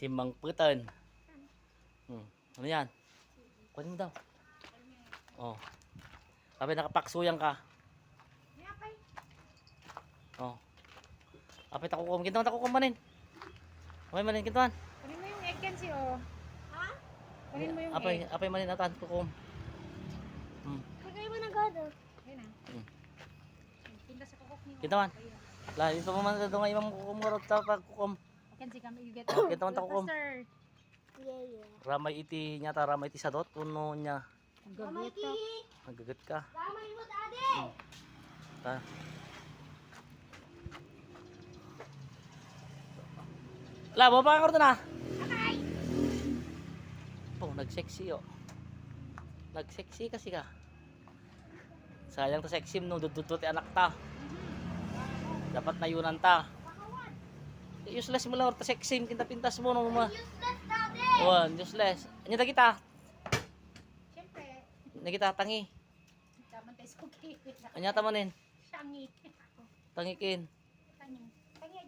Simbang putan. Hmm. Ano yan? Kunin mo daw. Oh. Sabi nakapaksuyang ka. Oh. Apay takukum. Kintawan takukum manin. Okay manin kintawan. Kunin mo yung egg candy, oh. Ha? Kunin mo yung Apay, egg. apay manin atan kukum. Hmm. Kagay mo na gado. Ayun na. Hmm. Pinda sa kukok niyo. Kintawan. La, dito mo man ito nga imam kukum garot sa pagkukum. Candy kami, you get Oh, kintawan takukum. Faster. Yeah, yeah. Ramay iti nyata ramay iti sadot kuno nya. Ang gagot to. Nagagat ka. Gamay mo, daddy! Ta. Labo pa ka na. Oh, nag-sexy oh. Nag-sexy kasi ka. Sayang to sexy no dududot anak ta. Dapat na yunan ta. Useless mo lang or ta sexy kinta pintas mo no ma. Useless, daddy! Wan, useless. Anya ta kita. Siyempre, Anya kita tangi. daman tayo sa okay. Anya ta manin. Shangi. Tangikin. Tangi. Tangi